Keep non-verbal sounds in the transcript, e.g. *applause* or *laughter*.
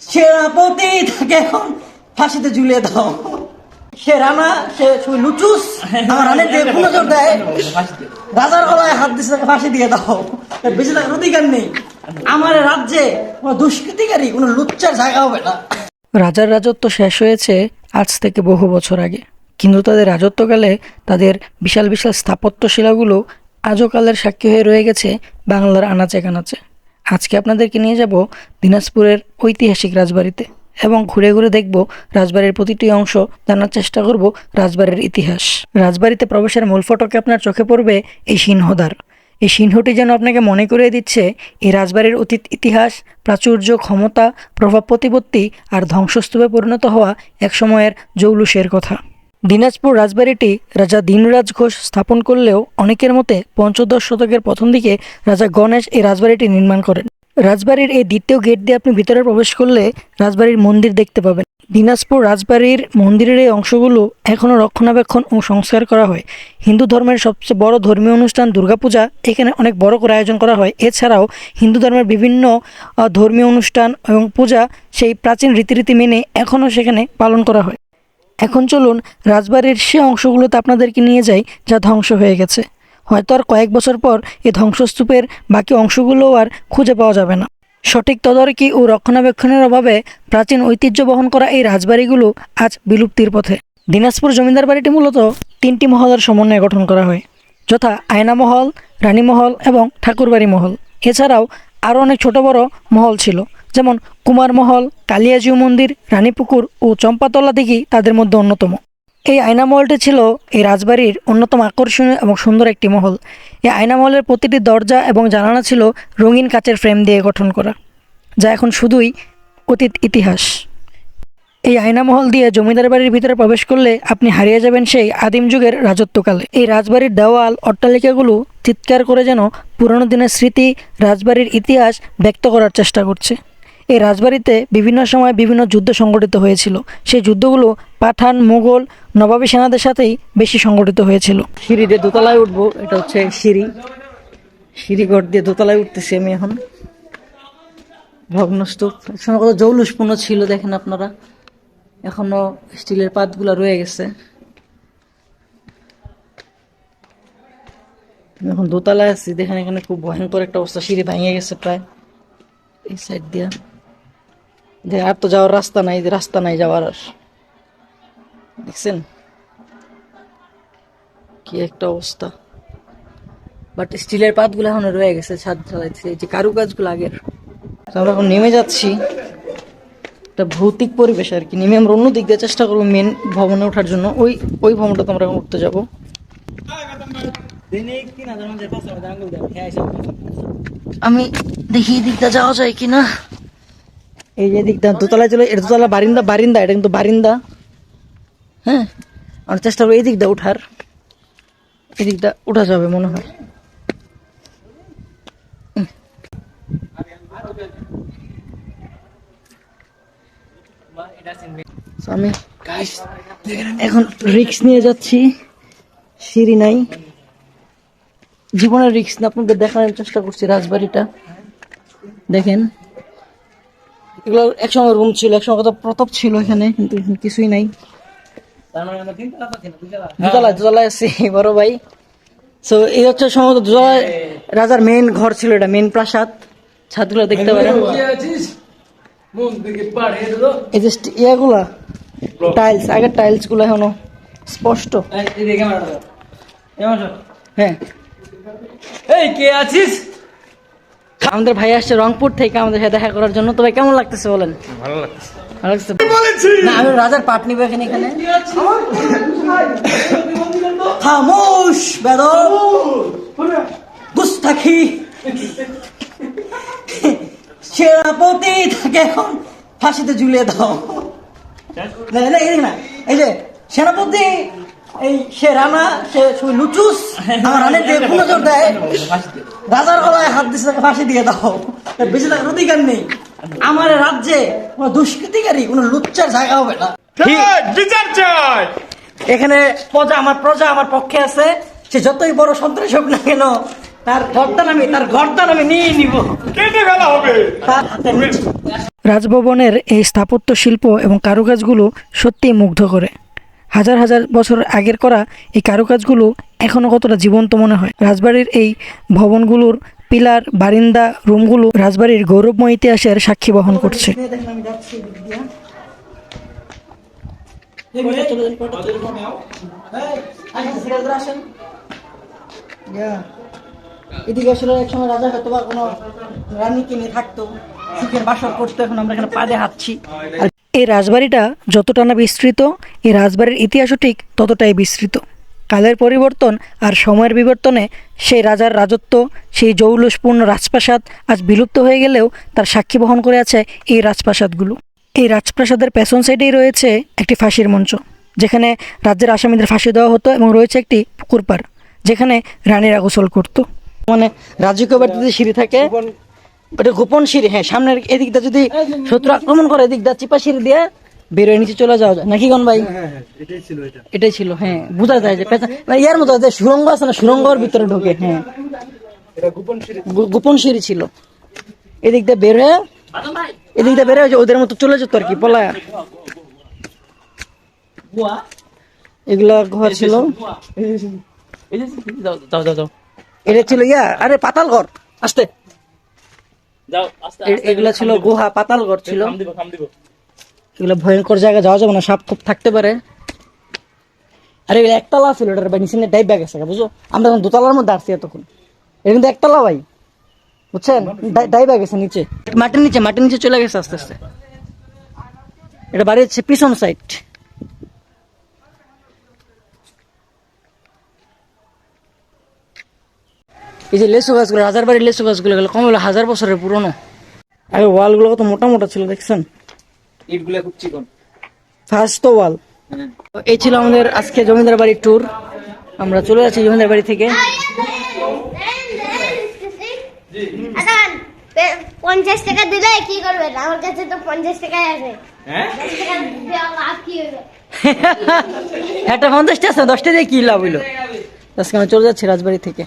সেনাপতি তাকে এখন ফাঁসিতে ঝুলিয়ে দাও। সে রানা সে লুচুস আমার রানের দিয়ে কোনো জোর দেয়। রাজার গলায় হাত দিছে তাকে ফাঁসি দিয়ে দাও। বেঁচে থাকার অধিকার নেই। আমার রাজ্যে কোনো দুষ্কৃতিকারী কোনো লুচ্চার জায়গা হবে না। রাজার রাজত্ব শেষ হয়েছে আজ থেকে বহু বছর আগে। কিন্তু তাদের রাজত্বকালে তাদের বিশাল বিশাল স্থাপত্যশিলাগুলো আজও কালের সাক্ষী হয়ে রয়ে গেছে বাংলার আনাচে কানাচে। আজকে আপনাদেরকে নিয়ে যাব দিনাজপুরের ঐতিহাসিক রাজবাড়িতে এবং ঘুরে ঘুরে দেখব রাজবাড়ির প্রতিটি অংশ, জানার চেষ্টা করব রাজবাড়ির ইতিহাস। রাজবাড়িতে প্রবেশের মূল ফটকে আপনার চোখে পড়বে এই সিংহদ্বার। এই সিংহটি যেন আপনাকে মনে করিয়ে দিচ্ছে, এই রাজবাড়ির অতীত ইতিহাস, প্রাচুর্য, ক্ষমতা, প্রভাব প্রতিপত্তি আর ধ্বংসস্তূপে পরিণত হওয়া এক সময়ের জৌলুসের কথা। দিনাজপুর রাজবাড়িটি রাজা দিনরাজ ঘোষ স্থাপন করলেও অনেকের মতে পঞ্চদশ শতকের প্রথম দিকে রাজা গণেশ এই রাজবাড়িটি নির্মাণ করেন। রাজবাড়ির এই দ্বিতীয় গেট দিয়ে আপনি ভিতরে প্রবেশ করলে রাজবাড়ির মন্দির দেখতে পাবেন। দিনাজপুর রাজবাড়ির মন্দিরের এই অংশগুলো এখনও রক্ষণাবেক্ষণ ও সংস্কার করা হয়। হিন্দু ধর্মের সবচেয়ে বড় ধর্মীয় অনুষ্ঠান দুর্গাপূজা, এখানে অনেক বড় করে আয়োজন করা হয়। এছাড়াও হিন্দু ধর্মের বিভিন্ন ধর্মীয় অনুষ্ঠান এবং পূজা সেই প্রাচীন রীতিরীতি মেনে এখনও সেখানে পালন করা হয়। এখন চলুন রাজবাড়ির সে অংশগুলোতে আপনাদেরকে নিয়ে যাই, যা ধ্বংস হয়ে গেছে। হয়তো আর কয়েক বছর পর এই ধ্বংসস্তূপের বাকি অংশগুলোও আর খুঁজে পাওয়া যাবে না। সঠিক তদারকি ও রক্ষণাবেক্ষণের অভাবে প্রাচীন ঐতিহ্য বহন করা এই রাজবাড়িগুলো আজ বিলুপ্তির পথে। দিনাজপুর জমিদার বাড়িটি মূলত তিনটি মহলের সমন্বয়ে গঠন করা হয়, যথা আয়না মহল, রানী মহল এবং ঠাকুরবাড়ি মহল। এছাড়াও আরও অনেক ছোট বড় মহল ছিল। যেমন কুমার মহল, কালিয়াজিউ মন্দির, রানীপুকুর ও চম্পাতলা দিঘি তাদের মধ্যে অন্যতম। এই আয়না মহলটি ছিল এই রাজবাড়ির অন্যতম আকর্ষণীয় এবং সুন্দর একটি মহল। এই আয়না মহলের প্রতিটি দরজা এবং জানালা ছিল রঙিন কাচের ফ্রেম দিয়ে গঠন করা, যা এখন শুধুই অতীত ইতিহাস। এই আয়নামহল দিয়ে জমিদার বাড়ির ভিতরে প্রবেশ করলে আপনি হারিয়ে যাবেন সেই আদিম যুগের রাজত্বকালে। এই রাজবাড়ির দেওয়াল, অট্টালিকাগুলো চিৎকার করে যেন পুরনো দিনের স্মৃতি রাজবাড়ির ইতিহাস ব্যক্ত করার চেষ্টা করছে। এই রাজবাড়িতে বিভিন্ন সময় বিভিন্ন যুদ্ধ সংগঠিত হয়েছিল। সেই যুদ্ধগুলো পাঠান, মুঘল, নবাবী সেনাদের সাথেই বেশি সংগঠিত হয়েছিল। সিঁড়ি দিয়ে দোতলায় উঠবো, এটা হচ্ছে সিঁড়ি। সিঁড়িঘর দিয়ে দোতলায় উঠতেছি আমি এখন। ভগ্নস্তূপ। একসময় কত জৌলুসপূর্ণ ছিল দেখেন আপনারা। এখনও স্টিলের পাতগুলো রয়ে গেছে। এখন দোতলায় আছি, দেখেন এখানে খুব ভয়ঙ্কর একটা অবস্থা, সিঁড়ি ভেঙে গেছে প্রায়। এই সাইড দিয়া। যে আর তো যাওয়ার রাস্তা নাই যে রাস্তা নাই যাওয়ার আর। দেখছেন? কি একটা অবস্থা। বাট স্টিলের পাতগুলো এখনও রয়ে গেছে ছাদ ঢালাইছে যে কারুকাজগুলো আগের। আমরা এখন নেমে যাচ্ছি। একটা ভৌতিক পরিবেশ আর কি। নেমে আমরা অন্য দিক দিয়ে চেষ্টা করব মেন ভবনে ওঠার জন্য। ওই ওই ভবনটাতে আমরা এখন উঠতে যাব। আমি দেখি দিকটা যাওয়া যায় কিনা। এই যে দিকটা দোতলায় চলে এটা দোতলা বারিন্দা বারিন্দা এটা কিন্তু বারিন্দা। হ্যাঁ? আমরা চেষ্টা করব এই দিকটা উঠার। এই দিকটা উঠা যাবে মনে হয়। আমি এখন রিক্স নিয়ে যাচ্ছি। সিঁড়ি নাই। জীবনের রিক্স না আপনাদের দেখানোর চেষ্টা করছি রাজবাড়িটা। দেখেন। এগুলো একসময় রুম ছিল একসময় কত প্রতাপ ছিল এখানে কিন্তু কিছুই নাই। দুতলায় দুতলায় আছি *laughs* বড় ভাই। সো এই হচ্ছে সম্ভবত দুতলায় রাজার মেন ঘর ছিল এটা মেন প্রাসাদ। ছাদগুলো দেখতে পারেন। এই যে ইয়েগুলা টাইলস আগের টাইলসগুলো এখনও স্পষ্ট। হ্যাঁ। এই কে আছিস? আমাদের ভাই আসছে রংপুর থেকে আমাদের সাথে দেখা করার জন্য। তো ভাই কেমন লাগতেছে বলেন? ভালো লাগছে ভালো লাগছে না আমি রাজার পাট নিবো এখানে এখানে। খামোশ বেদব গুস্তাখি। সেনাপতি তাকে এখন ফাঁসিতে ঝুলিয়ে দাও। না না এই না এই যে সেনাপতি এই সে রানা সে লুচুস আমার রানের দেয়। রাজার গলায় হাত দিছে তাকে ফাঁসি দিয়ে দাও। বেঁচে থাকার অধিকার নেই। আমার রাজ্যে কোনো দুষ্কৃতিকারী কোনো লুচ্চার জায়গা হবে না। বিচার চাই। এখানে প্রজা আমার প্রজা আমার পক্ষে আছে। সে যতই বড় সন্ত্রাস হোক না কেন তার গর্দান আমি তার গর্দান আমি নিয়ে নিব। কেটে ফেলা হবে? তার হাতে রাজভবনের এই স্থাপত্য শিল্প এবং কারুকাজগুলো সত্যিই মুগ্ধ করে। হাজার হাজার বছর আগের করা এই কারুকাজগুলো এখনও কতটা জীবন্ত মনে হয়? রাজবাড়ির এই ভবনগুলোর পিলার বারিন্দা রুমগুলো রাজবাড়ির গৌরবময় ইতিহাসের সাক্ষী বহন করছে। এদিক আসলে এক সময় রাজা হয়তো বা কোনো থাকতো বাসর করতো এখন আমরা এখানে পাদে হাঁটছি। এই রাজবাড়িটা যতটা না বিস্তৃত এই রাজবাড়ির ইতিহাসও ঠিক ততটাই বিস্তৃত। কালের পরিবর্তন আর সময়ের বিবর্তনে সেই রাজার রাজত্ব, সেই জৌলুসপূর্ণ রাজপ্রাসাদ আজ বিলুপ্ত হয়ে গেলেও তার সাক্ষী বহন করে আছে এই রাজপ্রাসাদগুলো। এই রাজপ্রাসাদের পেছন সাইডেই রয়েছে একটি ফাঁসির মঞ্চ, যেখানে রাজ্যের আসামিদের ফাঁসি দেওয়া হতো এবং রয়েছে একটি পুকুর পার যেখানে রানীরা গোসল করতো। মানে রাজকীয় বাড়িতে সিঁড়ি থাকে, ওটা গোপন সিঁড়ি হ্যাঁ সামনের এদিকটা যদি শত্রু আক্রমণ করে, এদিকটা চিপা সিঁড়ি দিয়ে বেরোয় নিচে চলে যাওয়া যায়। নাকি কোন ভাই? এটাই ছিল হ্যাঁ বোঝা যায় যে মানে ইয়ার মতো যে সুরঙ্গ আছে না সুরঙ্গর ভিতরে ঢোকে হ্যাঁ। গো- গোপন সিঁড়ি ছিল। এদিক দিয়ে বের হয়ে এদিক দিয়ে বের হয়ে ওদের মতো চলে যেত আর কি পলায়া। এগুলা ঘর ছিল। যাও যাও যাও এটা ছিল ইয়া আরে পাতাল ঘর আসতে। আস্তে এগুলা ছিল গুহা পাতাল ঘর ছিল। এগুলো ভয়ঙ্কর জায়গায় যাওয়া যাবে না সাপ খুব থাকতে পারে। আরে এগুলো একতলা ছিল এটার ভাই নিচে ডাইব ব্যাগ আছে বুঝো আমরা এখন দোতলার মধ্যে আসছি এতক্ষণ, এটা কিন্তু একতলা ভাই, বুঝছেন? ডাই ব্যাগ আছে নিচে। মাটির নিচে মাটির নিচে চলে গেছে আস্তে আস্তে। এটা বাড়ি হচ্ছে পিছন সাইড এই যে লেসু গাছগুলো হাজার বাড়ির লেসু গাছগুলো এগুলো কম হলো হাজার বছরের পুরনো। আরে ওয়ালগুলো কত মোটা মোটা ছিল, দেখছেন? ইটগুলা খুব চিকন। ফার্স্ট ওয়াল এই ছিল আমাদের আজকে জমিদার বাড়ির ট্যুর আমরা চলে যাচ্ছি জমিদার বাড়ি থেকে। পঞ্চাশ টাকা দিলে কি করবেন আমার কাছে তো পঞ্চাশ টাকাই আছে। হ্যাঁ? *laughs* একটা পঞ্চাশটা আছে দশটা দিয়ে কি লাভ হইল? আজকে আমরা চলে যাচ্ছি রাজবাড়ি থেকে।